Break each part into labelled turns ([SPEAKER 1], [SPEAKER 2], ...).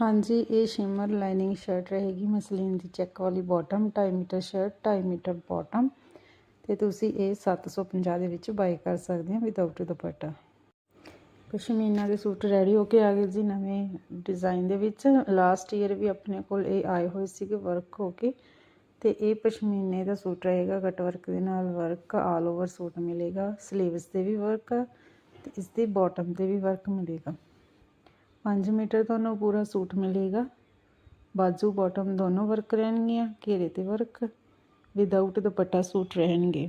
[SPEAKER 1] ਹਾਂਜੀ, ਇਹ shimmer lining shirt ਰਹੇਗੀ, ਮਸਲੀਨ ਦੀ ਚੈੱਕ ਵਾਲੀ bottom 2.5 metre shirt 2.5 metre bottom ਤੇ ਤੁਸੀਂ ਇਹ 750 ਦੇ ਵਿੱਚ ਬਾਈ ਕਰ ਸਕਦੇ ਹੋ ਵਿਦਆਊਟ ਦੁਪੱਟਾ। ਪਸ਼ਮੀਨਾ ਦੇ ਸੂਟ ਰੈਡੀ ਹੋ ਕੇ ਆ ਗਏ ਜੀ ਨਵੇਂ ਡਿਜ਼ਾਈਨ ਦੇ ਵਿੱਚ। ਲਾਸਟ ਈਅਰ ਵੀ ਆਪਣੇ ਕੋਲ ਇਹ ਆਏ ਹੋਏ ਸੀਗੇ ਵਰਕ ਹੋ ਕੇ। ਤੇ ਇਹ ਪਸ਼ਮੀਨੇ ਦਾ ਸੂਟ ਰਹੇਗਾ ਕਟ ਵਰਕ ਦੇ ਨਾਲ ਵਰਕ ਆਲ ਓਵਰ ਸੂਟ ਮਿਲੇਗਾ। ਸਲੀਵਸ ਤੇ ਵੀ ਵਰਕ ਤੇ ਇਸ ਦੀ ਬਾਟਮ ਤੇ ਵੀ ਵਰਕ ਮਿਲੇਗਾ। 5 ਮੀਟਰ ਤੁਹਾਨੂੰ ਪੂਰਾ ਸੂਟ ਮਿਲੇਗਾ। ਬਾਜੂ ਬਾਟਮ ਦੋਨੋਂ ਵਰਕ ਰਹਿਣਗੀਆਂ, ਘੇਰੇ ਤੇ ਵਰਕ ਵਿਦਆਊਟ ਦੁਪੱਟਾ ਸੂਟ ਰਹਿਣਗੇ।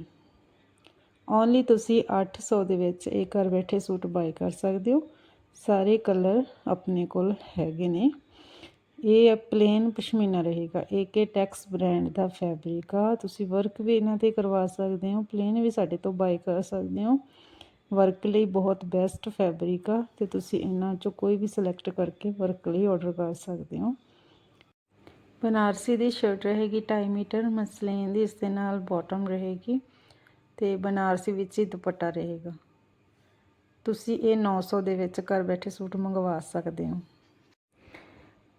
[SPEAKER 1] ਓਨਲੀ ਤੁਸੀਂ 800 ਦੇ ਵਿੱਚ ਇਹ ਘਰ ਬੈਠੇ ਸੂਟ ਬਾਈ ਕਰ ਸਕਦੇ ਹੋ। ਸਾਰੇ ਕਲਰ ਆਪਣੇ ਕੋਲ ਹੈਗੇ ਨੇ। ਇਹ ਪਲੇਨ ਪਸ਼ਮੀਨਾ ਰਹੇਗਾ। ਇਹ ਕੇ ਟੈਕਸ ਬ੍ਰਾਂਡ ਦਾ ਫੈਬਰਿਕ ਆ। ਤੁਸੀਂ ਵਰਕ ਵੀ ਇਹਨਾਂ ਤੇ ਕਰਵਾ ਸਕਦੇ ਹੋ ਪਲੇਨ ਵੀ ਸਾਡੇ ਤੋਂ ਬਾਈ ਕਰ ਸਕਦੇ ਹੋ। ਵਰਕ ਲਈ ਬਹੁਤ ਬੈਸਟ ਫੈਬਰਿਕ ਆ ਤੇ ਤੁਸੀਂ ਇਹਨਾਂ ਚੋਂ ਕੋਈ ਵੀ ਸਿਲੈਕਟ ਕਰਕੇ ਵਰਕ ਲਈ ਆਰਡਰ ਕਰ ਸਕਦੇ ਹੋ। ਬਨਾਰਸੀ ਦੀ ਸ਼ਰਟ ਰਹੇਗੀ 2.5 ਮੀਟਰ, ਮਸਲੀਨ ਦੀ ਇਸ ਦੇ ਨਾਲ ਬਾਟਮ ਰਹੇਗੀ ਤੇ ਬਨਾਰਸੀ ਵਿੱਚ ਹੀ ਦੁਪੱਟਾ ਰਹੇਗਾ। ਤੁਸੀਂ ਇਹ 900 ਦੇ ਵਿੱਚ ਘਰ ਬੈਠੇ ਸੂਟ ਮੰਗਵਾ ਸਕਦੇ ਹੋ।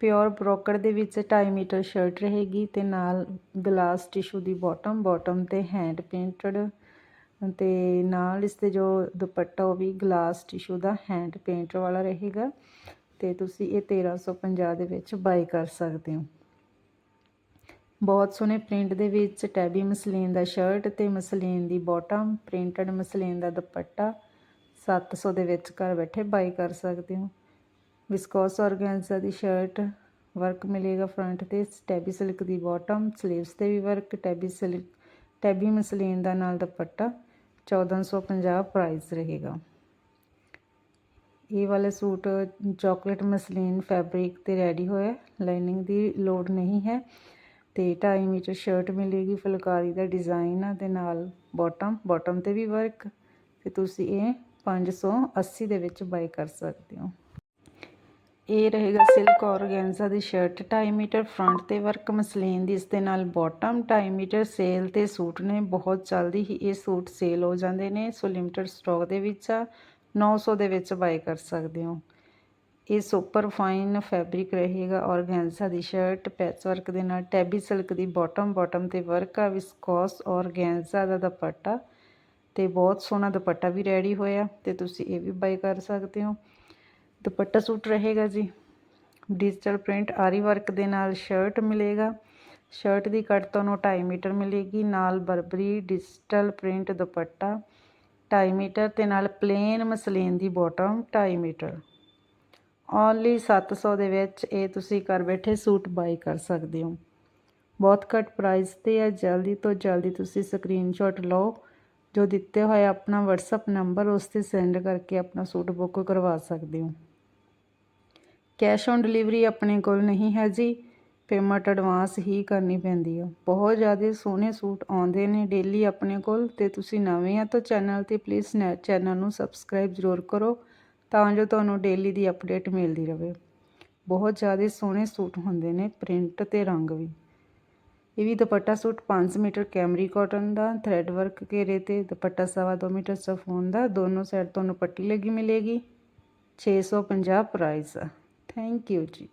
[SPEAKER 1] ਪਿਓਰ ਬ੍ਰੋਕਰ ਦੇ ਵਿੱਚ 2.5 ਮੀਟਰ ਸ਼ਰਟ ਰਹੇਗੀ ਤੇ ਨਾਲ ਗਲਾਸ ਟਿਸ਼ੂ ਦੀ ਬਾਟਮ ਬਾਟਮ ਤੇ ਹੈਂਡ ਪੇਂਟਡ ਤੇ ਨਾਲ ਇਸ ਤੇ ਜੋ ਦੁਪੱਟਾ, ਉਹ ਵੀ ਗਲਾਸ ਟਿਸ਼ੂ ਦਾ ਹੈਂਡ ਪੇਂਟ ਵਾਲਾ ਰਹੇਗਾ ਤੇ ਤੁਸੀਂ ਇਹ 1350 ਦੇ ਵਿੱਚ ਬਾਈ ਕਰ ਸਕਦੇ ਹੋ। ਬਹੁਤ ਸੋਹਣੇ ਪ੍ਰਿੰਟ ਦੇ ਵਿੱਚ ਟੈਬੀ ਮਸਲੀਨ ਦਾ ਸ਼ਰਟ ਤੇ ਮਸਲੀਨ ਦੀ ਬਾਟਮ ਪ੍ਰਿੰਟਡ ਮਸਲੀਨ ਦਾ ਦੁਪੱਟਾ 700 ਦੇ ਵਿੱਚ ਘਰ ਬੈਠੇ ਬਾਈ ਕਰ ਸਕਦੇ ਹੋ। ਵਿਸਕੋਸ ਆਰਗੈਂਜ਼ਾ ਦੀ ਸ਼ਰਟ ਵਰਕ ਮਿਲੇਗਾ ਫਰੰਟ ਤੇ ਟੈਬੀ ਸਿਲਕ ਦੀ ਬਾਟਮ ਸਲੀਵਸ ਤੇ ਵੀ work tabby silk tabby muslin ਦਾ ਨਾਲ ਦੁਪੱਟਾ। 1450 ਪ੍ਰਾਈਸ ਰਹੇਗਾ ਇਹ ਵਾਲਾ ਸੂਟ ਚਾਕਲੇਟ ਮਸਲੀਨ ਫੈਬਰਿਕ ਤੇ ਰੈਡੀ ਹੋਇਆ ਲਾਈਨਿੰਗ ਦੀ ਲੋੜ ਨਹੀਂ ਹੈ ਤੇ 2.5 ਮੀਟਰ ਸ਼ਰਟ ਮਿਲੇਗੀ ਫੁਲਕਾਰੀ ਦਾ ਡਿਜ਼ਾਈਨ ਆ ਤੇ ਨਾਲ ਬਾਟਮ ਬਾਟਮ ਤੇ ਵੀ ਵਰਕ ਤੇ ਤੁਸੀਂ ਇਹ 580 ਦੇ ਵਿੱਚ ਬਾਈ ਕਰ ਸਕਦੇ ਹੋ ਇਹ ਰਹੇਗਾ ਸਿਲਕ ਔਰਗੈਂਜ਼ਾ ਦੀ ਸ਼ਰਟ 2.5 ਮੀਟਰ ਫਰੰਟ ਤੇ ਵਰਕ ਮਸਲੀਨ ਦੀ, ਇਸ ਦੇ ਨਾਲ ਬਾਟਮ 2.5 ਮੀਟਰ ਸੇਲ ਤੇ ਸੂਟ ਨੇ, ਬਹੁਤ ਜਲਦੀ ਹੀ ਇਹ ਸੂਟ ਸੇਲ ਹੋ ਜਾਂਦੇ ਨੇ, ਸੋ ਲਿਮਟਿਡ ਸਟਾਕ ਦੇ ਵਿੱਚ ਆ 900 ਦੇ ਵਿੱਚ ਬਾਈ ਕਰ ਸਕਦੇ ਹੋ। ਇਹ ਸੁਪਰ ਫਾਈਨ ਫੈਬਰਿਕ ਰਹੇਗਾ ਔਰਗੈਂਜ਼ਾ ਦੀ ਸ਼ਰਟ ਪੈਚ ਵਰਕ ਦੇ ਨਾਲ ਟੈਬੀ ਸਿਲਕ ਦੀ ਬਾਟਮ ਬਾਟਮ ਤੇ ਵਰਕ ਆ ਵਿਸਕੋਸ ਔਰਗੈਂਜ਼ਾ ਦਾ ਦੁਪੱਟਾ ਤੇ ਬਹੁਤ ਸੋਹਣਾ ਦੁਪੱਟਾ ਵੀ ਰੈਡੀ ਹੋਇਆ ਤੇ ਤੁਸੀਂ ਇਹ ਵੀ ਬਾਈ ਕਰ ਸਕਦੇ ਹੋ। ਦੁਪੱਟਾ ਸੂਟ ਰਹੇਗਾ ਜੀ। ਡਿਜੀਟਲ ਪ੍ਰਿੰਟ ਆਰੀ ਵਰਕ ਦੇ ਨਾਲ ਸ਼ਰਟ ਮਿਲੇਗਾ। ਸ਼ਰਟ ਦੀ ਕੱਟ ਤੁਹਾਨੂੰ 2.5 ਮੀਟਰ ਮਿਲੇਗੀ। ਨਾਲ Burberry digital print dupatta. 2.5 metre ਤੇ ਨਾਲ ਪਲੇਨ ਮਸਲੀਨ ਦੀ ਬਾਟਮ 2.5 ਮੀਟਰ। ਓਨਲੀ 700 ਦੇ ਵਿੱਚ ਇਹ ਤੁਸੀਂ ਘਰ ਬੈਠੇ ਸੂਟ ਬਾਈ ਕਰ ਸਕਦੇ ਹੋ। ਬਹੁਤ ਘੱਟ ਪ੍ਰਾਈਸ ਤੇ ਹੈ। ਜਲਦੀ ਤੋਂ ਜਲਦੀ ਤੁਸੀਂ ਸਕਰੀਨਸ਼ਾਟ ਲਓ। ਜੋ ਦਿੱਤੇ ਹੋਏ ਆਪਣਾ WhatsApp ਨੰਬਰ ਉਸ ਤੇ ਸੈਂਡ ਕਰਕੇ ਆਪਣਾ ਸੂਟ ਬੁੱਕ ਕਰਵਾ ਸਕਦੇ ਹੋ। ਕੈਸ਼ ਔਨ ਡਿਲੀਵਰੀ ਆਪਣੇ ਕੋਲ ਨਹੀਂ ਹੈ ਜੀ। ਪੇਮੈਂਟ ਐਡਵਾਂਸ ਹੀ ਕਰਨੀ ਪੈਂਦੀ ਆ। ਬਹੁਤ ਜ਼ਿਆਦਾ ਸੋਹਣੇ ਸੂਟ ਆਉਂਦੇ ਨੇ ਡੇਲੀ ਆਪਣੇ ਕੋਲ ਤੇ ਤੁਸੀਂ ਨਵੇਂ ਆ ਤਾਂ ਚੈਨਲ ਤੇ ਪਲੀਜ਼ ਚੈਨਲ ਨੂੰ ਸਬਸਕ੍ਰਾਈਬ ਜ਼ਰੂਰ ਕਰੋ ਤਾਂ ਜੋ ਤੁਹਾਨੂੰ ਡੇਲੀ ਦੀ ਅਪਡੇਟ ਮਿਲਦੀ ਰਹੇ ਬਹੁਤ ਜ਼ਿਆਦਾ ਸੋਹਣੇ ਸੂਟ ਹੁੰਦੇ ਨੇ, ਪ੍ਰਿੰਟ ਤੇ ਰੰਗ ਵੀ। ਇਹ ਵੀ dupatta suit 5 metre cambric cotton ਦਾ, ਥ੍ਰੈਡ ਵਰਕ ਘੇਰੇ ਤੇ, ਦੁਪੱਟਾ ਸਵਾ 2 ਮੀਟਰ ਸਫੋਨ ਦਾ, ਦੋਨੋਂ ਸਾਈਡ ਤੁਹਾਨੂੰ ਪੱਟੀ ਲੱਗੀ ਮਿਲੇਗੀ। 650 ਪ੍ਰਾਈਸ ਆ। ਥੈਂਕ ਯੂ ਜੀ